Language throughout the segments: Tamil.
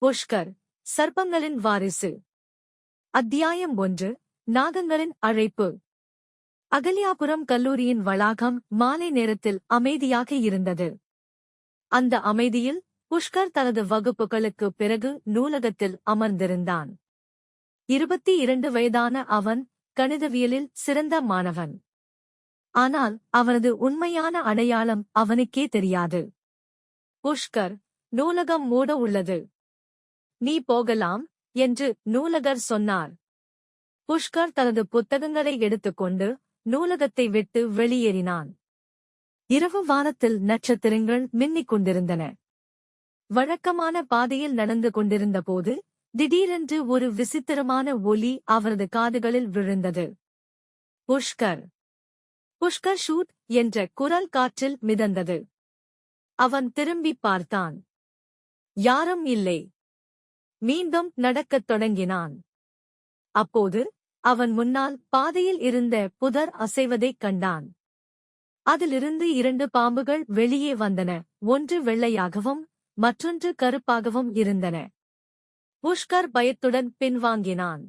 புஷ்கர் சர்ப்பங்களின் வாரிசு. அத்தியாயம் ஒன்று நாகங்களின் அழைப்பு. அகல்யாபுரம் கல்லூரியின் வளாகம் மாலை நேரத்தில் அமைதியாக இருந்தது. அந்த அமைதியில் புஷ்கர் தனது வகுப்புகளுக்கு பிறகு நூலகத்தில் அமர்ந்திருந்தான். இருபத்தி இரண்டு வயதான அவன் கணிதவியலில் சிறந்த மாணவன். ஆனால் அவனது உண்மையான அடையாளம் அவனுக்கே தெரியாது. புஷ்கர் நூலகம் மூட உள்ளது. நீ போகலாம் என்று நூலகர் சொன்னார். புஷ்கர் தனது புத்தகங்களை எடுத்துக்கொண்டு நூலகத்தை விட்டு வெளியேறினான். இரவு வானத்தில் நட்சத்திரங்கள் மின்னிக் கொண்டிருந்தன. வழக்கமான பாதையில் நடந்து கொண்டிருந்தபோது திடீரென்று ஒரு விசித்திரமான ஒலி அவரது காதுகளில் விழுந்தது. புஷ்கர். புஷ்கர் ஷூட் என்ற குரல் காற்றில் மிதந்தது. அவன் திரும்பி பார்த்தான். யாரும் இல்லை. மீண்டும் நடக்கத் தொடங்கினான். அப்போது அவன் முன்னால் பாதையில் இருந்த புதர் அசைவதைக் கண்டான். அதிலிருந்து இரண்டு பாம்புகள் வெளியே வந்தன. ஒன்று வெள்ளையாகவும் மற்றொன்று கருப்பாகவும் இருந்தன. புஷ்கர் பயத்துடன் பின்வாங்கினான்.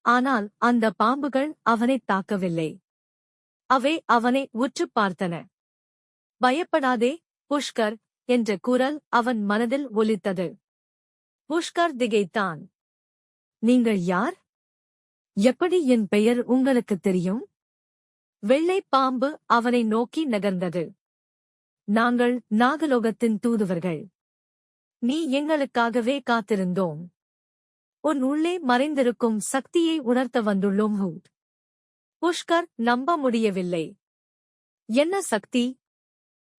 ஆனால் அந்த பாம்புகள் அவனைத் தாக்கவில்லை. அவை அவனை உற்றுப் பார்த்தன. பயப்படாதே புஷ்கர் என்ற குரல் அவன் மனதில் ஒலித்தது. புஷ்கர் திகைத்தான். நீங்கள் யார்? எப்படி என் பெயர் உங்களுக்குத் தெரியும்? வெள்ளை பாம்பு அவனை நோக்கி நகர்ந்தது. நாங்கள் நாகலோகத்தின் தூதுவர்கள். நீ எங்களுக்காகவே காத்திருந்தோம். உன் உள்ளே மறைந்திருக்கும் சக்தியை உணர்த்த வந்துள்ளோம் ஹூட் புஷ்கர் நம்ப முடியவில்லை. என்ன சக்தி?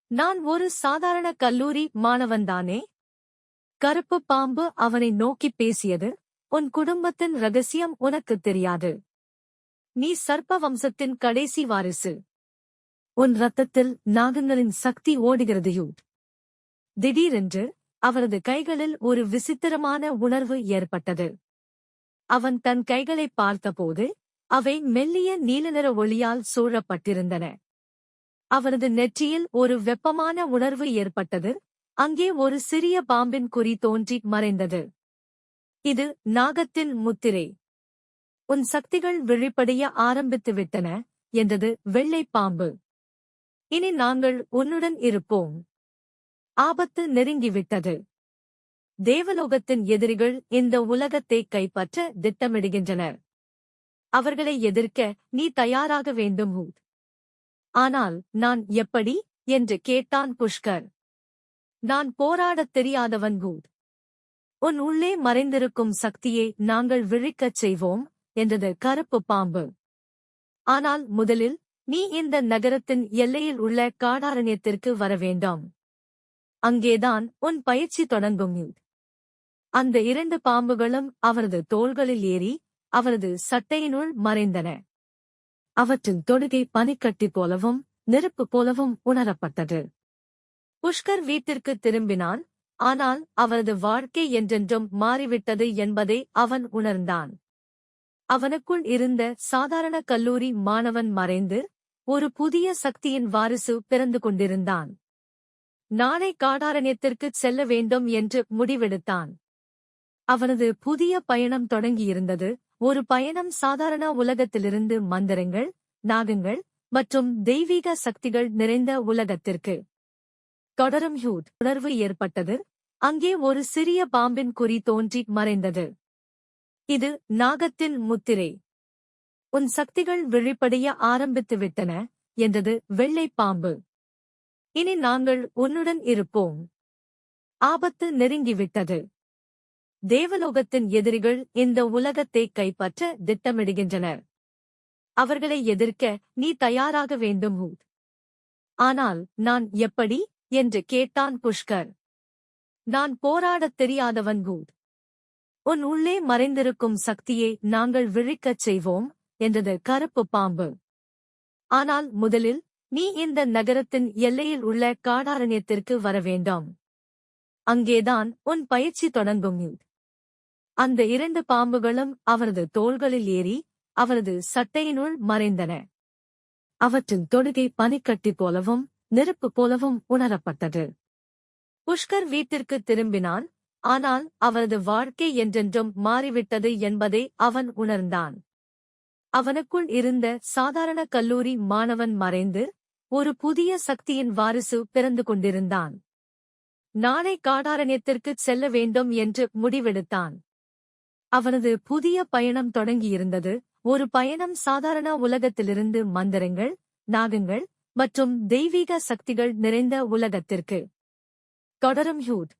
நான் ஒரு சாதாரண கல்லூரி மாணவன்தானே? கருப்பு பாம்பு அவனை நோக்கி பேசியது உன் குடும்பத்தின் ரகசியம் உனக்குத் தெரியாது. நீ சர்ப்ப வம்சத்தின் கடைசி வாரிசு. உன் ரத்தத்தில் நாகங்களின் சக்தி ஓடுகிறது திடீரென்று அவரது கைகளில் ஒரு விசித்திரமான உணர்வு ஏற்பட்டது. அவன் தன் கைகளைப் பார்த்தபோது அவை மெல்லிய நீலநிற ஒளியால் சூழப்பட்டிருந்தன. அவரது நெற்றியில் ஒரு வெப்பமான உணர்வு ஏற்பட்டது அங்கே ஒரு சிறிய பாம்பின் குறி தோன்றி மறைந்தது. இது நாகத்தின் முத்திரை. உன் சக்திகள் விழிப்படைய ஆரம்பித்துவிட்டன என்றது வெள்ளை பாம்பு. இனி நாங்கள் உன்னுடன் இருப்போம். ஆபத்து நெருங்கிவிட்டது. தேவலோகத்தின் எதிரிகள் இந்த உலகத்தை கைப்பற்ற திட்டமிடுகின்றனர். அவர்களை எதிர்க்க நீ தயாராக வேண்டும் ஆனால் நான் எப்படி? என்று கேட்டான் புஷ்கர். நான் போராடத் தெரியாதவன் கூட். உன் உள்ளே மறைந்திருக்கும் சக்தியை நாங்கள் விழிக்கச் செய்வோம் என்றது கருப்பு பாம்பு. ஆனால் முதலில் நீ இந்த நகரத்தின் எல்லையில் உள்ள காடாரண்யத்திற்கு வர வேண்டாம். அங்கேதான் உன் பயிற்சி தொடங்கும் அந்த இரண்டு பாம்புகளும் அவரது தோள்களில் ஏறி அவரது சட்டையினுள் மறைந்தன. அவற்றின் தொடுகை பனிக்கட்டி போலவும் நெருப்பு போலவும் உணரப்பட்டது. புஷ்கர் வீட்டிற்கு திரும்பினான். ஆனால் அவரது வாழ்க்கை என்றென்றும் மாறிவிட்டது என்பதை அவன் உணர்ந்தான். அவனுக்குள் இருந்த சாதாரண கல்லூரி மாணவன் மறைந்து ஒரு புதிய சக்தியின் வாரிசு பிறந்து கொண்டிருந்தான். நாளை காடாரண்யத்திற்குச் செல்ல வேண்டும் என்று முடிவெடுத்தான். அவனது புதிய பயணம் தொடங்கியிருந்தது. ஒரு பயணம் சாதாரண உலகத்திலிருந்து மந்திரங்கள் நாகங்கள் மற்றும் தெய்வீக சக்திகள் நிறைந்த உலகத்திற்கு. தொடரும் ஹியூட் உணர்வு ஏற்பட்டது. அங்கே ஒரு சிறிய பாம்பின் குறி தோன்றி மறைந்தது. இது நாகத்தின் முத்திரை. உன் சக்திகள் விழிப்படைய ஆரம்பித்துவிட்டன என்றது வெள்ளை பாம்பு. இனி நாங்கள் உன்னுடன் இருப்போம். ஆபத்து நெருங்கிவிட்டது. தேவலோகத்தின் எதிரிகள் இந்த உலகத்தை கைப்பற்ற திட்டமிடுகின்றனர். அவர்களை எதிர்க்க நீ தயாராக வேண்டும் ஆனால் நான் எப்படி? என்று கேட்டான் புஷ்கர். நான் போராடத் தெரியாதவன் கூட் உன் உள்ளே மறைந்திருக்கும் சக்தியை நாங்கள் விழிக்கச் செய்வோம் என்றது கருப்பு பாம்பு. ஆனால் முதலில் நீ இந்த நகரத்தின் எல்லையில் உள்ள காடாரண்யத்திற்கு வர வேண்டாம். அங்கேதான் உன் பயிற்சி தொடங்கும் அந்த இரண்டு பாம்புகளும் அவரது தோள்களில் ஏறி அவரது சட்டையினுள் மறைந்தன. அவற்றின் தொடுகை பனிக்கட்டி போலவும் நெருப்பு போலவும் உணரப்பட்டது. புஷ்கர் வீட்டிற்கு திரும்பினான். ஆனால் அவரது வாழ்க்கை என்றென்றும் மாறிவிட்டது என்பதை அவன் உணர்ந்தான். அவனுக்குள் இருந்த சாதாரண கல்லூரி மாணவன் மறைந்து ஒரு புதிய சக்தியின் வாரிசு பிறந்து கொண்டிருந்தான். நாளை காடாரண்யத்திற்குச் செல்ல வேண்டும் என்று முடிவெடுத்தான். அவனது புதிய பயணம் தொடங்கியிருந்தது. ஒரு பயணம் சாதாரண உலகத்திலிருந்து மந்திரங்கள் நாகங்கள் மற்றும் தெய்வீக சக்திகள் நிறைந்த உலகத்திற்கு. தொடரும் ஹூட்